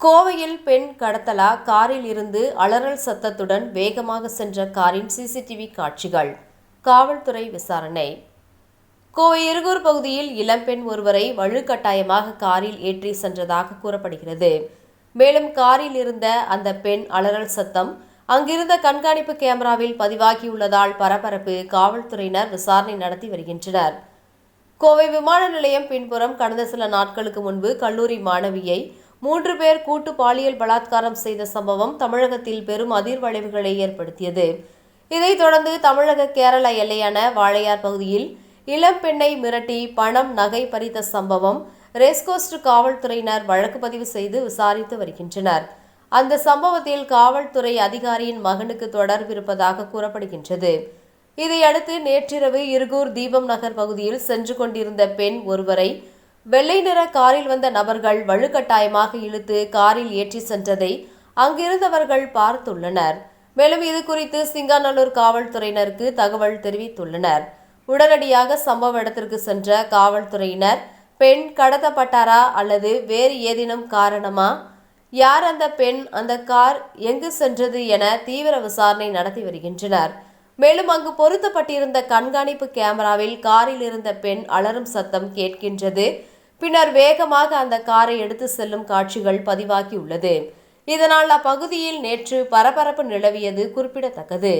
கோவையில் பெண் கடத்தலா? காரில் இருந்து அலறல் சத்தத்துடன் வேகமாக சென்ற காரின் சிசிடிவி காட்சிகள். காவல்துறை விசாரணை. கோவை இருகூர் பகுதியில் இளம்பெண் ஒருவரை வலுக்கட்டாயமாக காரில் ஏற்றி சென்றதாக கூறப்படுகிறது. மேலும் காரில் இருந்த அந்த பெண் அலறல் சத்தம் அங்கிருந்த கண்காணிப்பு கேமராவில் பதிவாகியுள்ளதால் பரபரப்பு காவல்துறையினர் விசாரணை நடத்தி வருகின்றனர். கோவை விமான நிலையம் பின்புறம் கடந்த சில நாட்களுக்கு முன்பு கல்லூரி மாணவியை மூன்று பேர் கூட்டு பாலியல் பலாத்காரம் செய்த சம்பவம் தமிழகத்தில் பெரும் அதிர்வளைவுகளை ஏற்படுத்தியது. இதைத் தொடர்ந்து தமிழக கேரள எல்லையான வாழையார் பகுதியில் இளம் பெண்ணை மிரட்டி பணம் நகை பறித்த சம்பவம் ரேஸ்கோஸ்ட் காவல்துறையினர் வழக்கு பதிவு செய்து விசாரித்து வருகின்றனர். அந்த சம்பவத்தில் காவல்துறை அதிகாரியின் மகனுக்கு தொடர்பு இருப்பதாக கூறப்படுகின்றது. இதையடுத்து நேற்றிரவு இருகூர் தீபம் நகர் பகுதியில் சென்று கொண்டிருந்த பெண் ஒருவரை வெள்ளை நிற காரில் வந்த நபர்கள் வலுக்கட்டாயமாக இழுத்து காரில் ஏற்றி சென்றதை அங்கிருந்தவர்கள் பார்த்துள்ளனர். மேலும் இது குறித்து சிங்காநல்லூர் காவல்துறையினருக்கு தகவல் தெரிவித்துள்ளனர். உடனடியாக சம்பவ இடத்திற்கு சென்ற காவல்துறையினர் பெண் கடத்தப்பட்டாரா? அல்லது வேறு ஏதேனும் காரணமா? யார் அந்த பெண்? அந்த கார் எங்கு சென்றது? என தீவிர விசாரணை நடத்தி வருகின்றனர். மேலும் அங்கு பொருத்தப்பட்டிருந்த கண்காணிப்பு கேமராவில் காரில் இருந்த பெண் அலறும் சத்தம் கேட்கின்றது. பின்னர் வேகமாக அந்த காரை எடுத்து செல்லும் காட்சிகள் பதிவாகியுள்ளது. இதனால் அப்பகுதியில் நேற்று பரபரப்பு நிலவியது குறிப்பிடத்தக்கது.